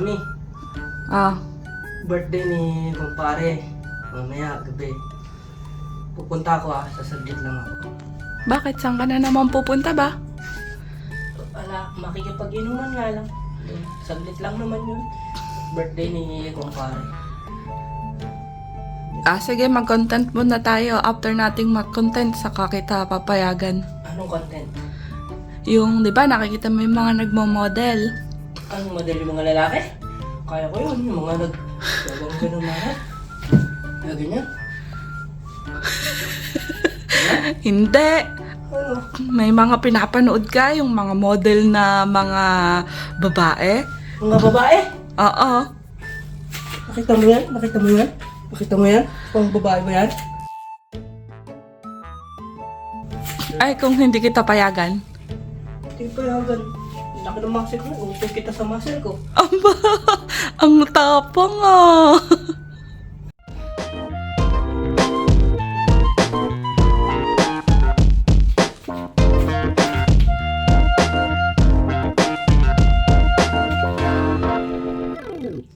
Mami, Ah, birthday ni kumpare. Mamaya, gabi. Pupunta ako ah, sasaglit lang ako. bakit? Saan ka na naman pupunta ba? Ala, makikipag-inuman nga lang. Saglit lang naman yun. Birthday ni kumpare. Ah, sige, mag-content muna tayo. After nating mag-content, saka kita papayagan. Anong content? Yung, di ba, nakikita mo yung mga nagmo-model. Model yung mga lalaki? Kaya ko yun, yung mga nag... Gagawin ganun na. Kaya ganyan. Hindi. Ano? May mga pinapanood ka, yung mga model na mga babae. Mga babae? Oo. Nakita mo yan? Nakita mo yan? Nakita mo yan? Pang babae ba yan? Ay, kung hindi kita payagan. Hindi pa yagan. Laki ng muscle mo. Utos kita sa muscle ko. Aba, ang tapang ah.